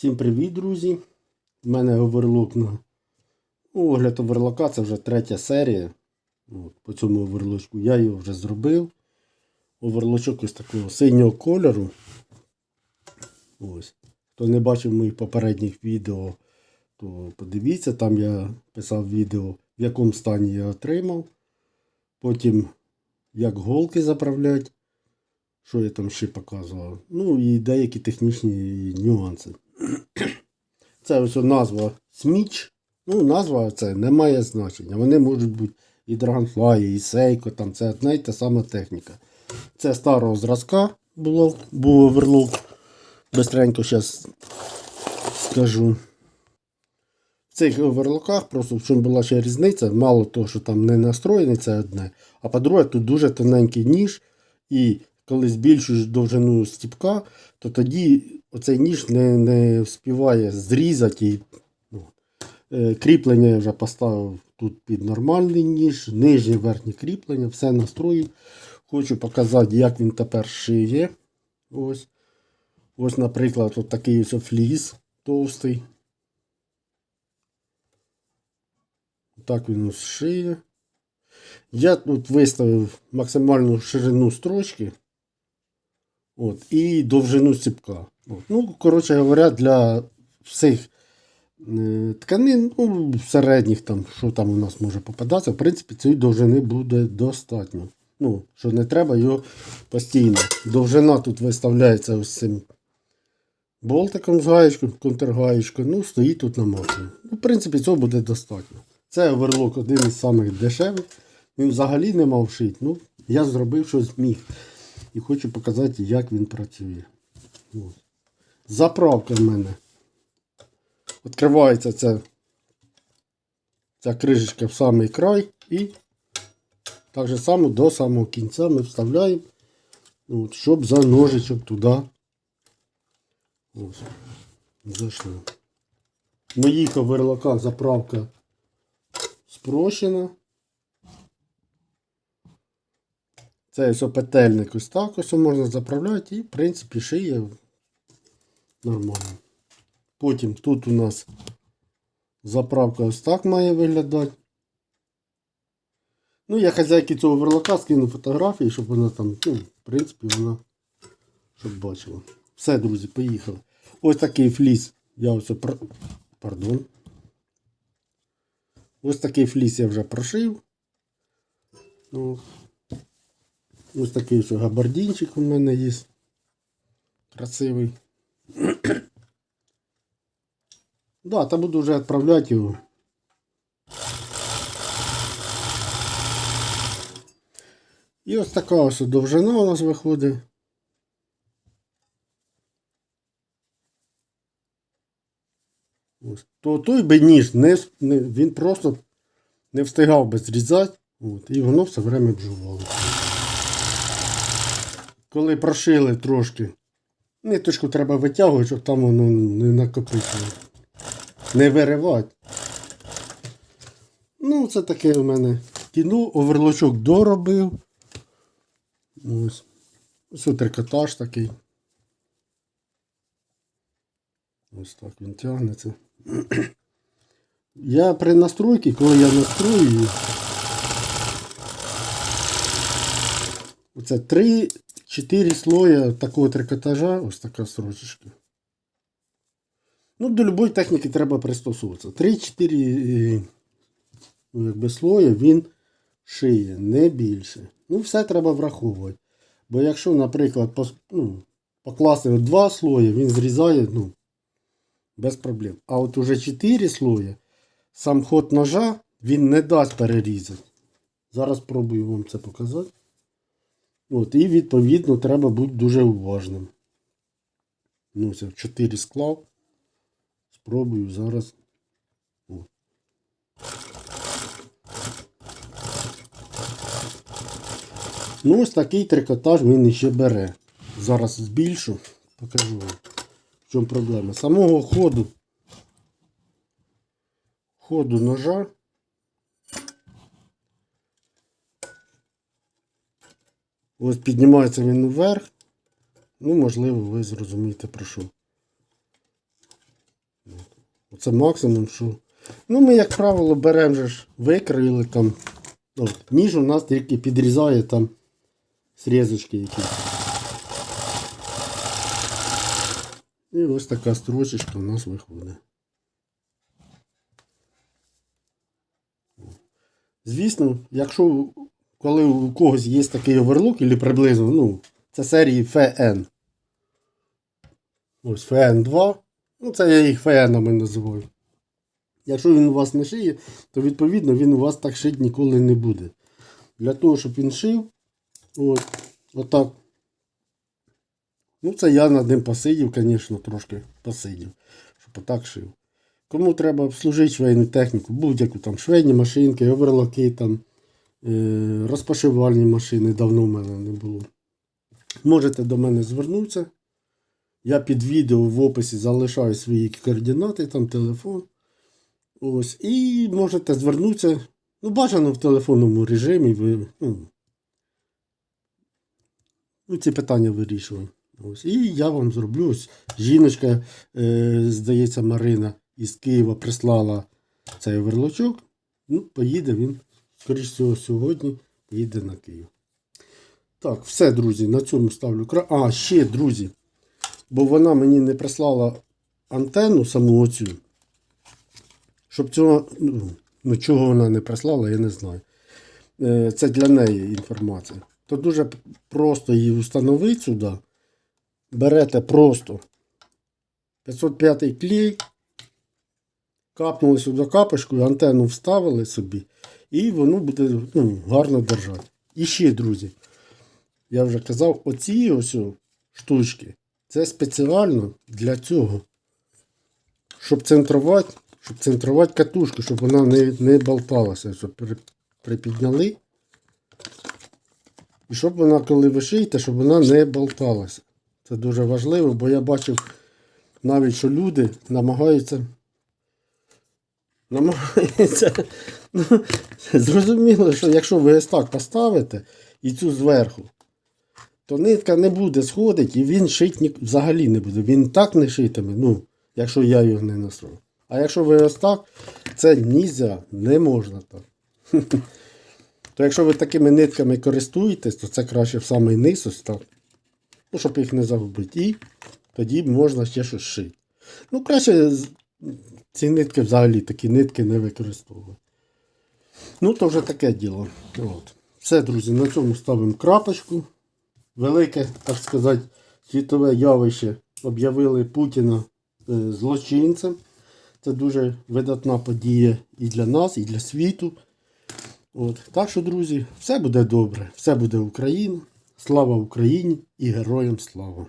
Всім привіт, друзі! У мене оверлок на огляд оверлока це вже третя серія. От, по цьому оверлочку я його вже зробив. Оверлочок ось такого синього кольору. Ось. Хто не бачив моїх попередніх відео, то подивіться, там я писав відео, в якому стані я отримав. Потім як голки заправляти. Що я там ще показував? Ну і деякі технічні нюанси. Це ось назва Сміч. Ну, назва це не має значення. Вони можуть бути і Dragonfly, і Seiko, там це одна й та сама техніка. Це старого зразка було, був оверлок. Бистренько зараз скажу. В цих оверлоках просто в чому була ще різниця, мало того, що там не настроєний, це одне. А по-друге, тут дуже тоненький ніж, і коли збільшуєш довжину стіпка, то тоді оцей ніж не, не вспіває зрізати. І, ну, е, кріплення я вже поставив тут під нормальний ніж, нижнє верхнє кріплення, все настрою. Хочу показати, як він тепер шиє. Ось, ось наприклад, от такий ось фліс товстий. Так він ось шиє. Я тут виставив максимальну ширину строчки. От, і довжину ціпка. От. Ну, коротше говоря, для всіх е, тканин, ну, середніх, там, що там у нас може попадатися, в принципі, цієї довжини буде достатньо. Ну, що не треба його постійно. Довжина тут виставляється ось цим болтиком з гаєчкою, контргаєчкою, ну, стоїть тут на максимум. Ну, в принципі, цього буде достатньо. Це оверлок один із самих дешевих. Він взагалі не мав шити. Ну, я зробив, що зміг. І хочу показати, як він працює. Ось. Заправка в мене. Відкривається ця, ця кришечка в самий край і так же само до самого кінця ми вставляємо, от, щоб за ножичок туди ось, зайшло. В моїх оверлоках заправка спрощена. Це ось петельник ось так ось можна заправляти і, в принципі, шиє нормально. Потім тут у нас заправка ось так має виглядати. Ну, я хазяйки цього верлока скину фотографії, щоб вона там, ну, в принципі, вона щоб бачила. Все, друзі, поїхали. Ось такий фліс. Я ось про... Пардон. Ось такий фліс я вже прошив. Ну, Ось такий ось габардинчик у мене є. Красивий. да, та буду вже відправляти його. І ось така ось довжина у нас виходить. Ось. То той би ніж не, не, він просто не встигав би зрізати. От, і воно все время бжувало коли прошили трошки, ниточку треба витягувати, щоб там воно не накопичило. Не виривати. Ну, це таке у мене кіно, оверлочок доробив. Ось. Ось трикотаж такий. Ось так він тягнеться. Я при настройці, коли я настрою, оце три 4 слоя такого трикотажа, ось така строчечка. Ну, до будь-якої техніки треба пристосуватися. 3-4 ну, якби, слоя він шиє, не більше. Ну, все треба враховувати. Бо якщо, наприклад, пос, ну, покласти два слої, він зрізає ну, без проблем. А от уже 4 слоя, сам ход ножа він не дасть перерізати. Зараз спробую вам це показати. От, І відповідно треба бути дуже уважним. Ну, це 4 склав. Спробую зараз. Ну, ось такий трикотаж він ще бере. Зараз збільшу, покажу вам, в чому проблема. Самого ходу, ходу ножа. Ось піднімається він вверх. Ну, можливо, ви зрозумієте про що. Це максимум, що. Ну, ми, як правило, беремо же ж, викрили там. От, ніж у нас тільки підрізає там срізочки якісь. І ось така строчечка у нас виходить. Звісно, якщо коли у когось є такий оверлок, або приблизно, ну, це серії FN. Ось FN2. Ну, це я їх FN-ами називаю. Якщо він у вас не шиє, то відповідно він у вас так шити ніколи не буде. Для того, щоб він шив, от, отак. Ну, це я над ним посидів, звісно, трошки посидів, щоб отак шив. Кому треба обслужити швейну техніку, будь-яку там швейні машинки, оверлоки, там, розпашивальні машини, давно в мене не було. Можете до мене звернутися. Я під відео в описі залишаю свої координати, там телефон. Ось. І можете звернутися. Ну, бажано в телефонному режимі. Ви, ну, ну, ці питання вирішую. Ось. І я вам зроблю. Ось жіночка, е, здається, Марина із Києва прислала цей оверлочок. Ну, поїде він, скоріш всього, сьогодні поїде на Київ. Так, все, друзі, на цьому ставлю кра. А, ще, друзі. Бо вона мені не прислала антенну саму оцю. Щоб цього. Ну, ну, чого вона не прислала, я не знаю. Е, Це для неї інформація. То дуже просто її встановити сюди. Берете просто 505 клей, капнули сюди капочкою, антенну вставили собі, і воно буде ну, гарно держати. І ще, друзі, я вже казав, оці ось штучки, це спеціально для цього. Щоб центрувати, щоб центрувати катушку, щоб вона не, не болталася. Щоб припідняли. І щоб вона, коли ви шиєте, щоб вона не болталася. Це дуже важливо, бо я бачив навіть, що люди намагаються. Намагаються. Ну, зрозуміло, що якщо ви ось так поставите і цю зверху, то нитка не буде сходити і він шить взагалі не буде. Він так не шитиме, ну, якщо я його не насру. А якщо ви ось так, це нельзя, не можна так. То якщо ви такими нитками користуєтесь, то це краще в самий низ ось так. Ну, щоб їх не загубити. І тоді можна ще щось шити. Ну, краще ці нитки взагалі такі нитки не використовувати. Ну, то вже таке діло. От. Все, друзі, на цьому ставимо крапочку. Велике, так сказати, світове явище об'явили Путіна е, злочинцем. Це дуже видатна подія і для нас, і для світу. От. Так що, друзі, все буде добре, все буде Україна. Слава Україні і героям слава!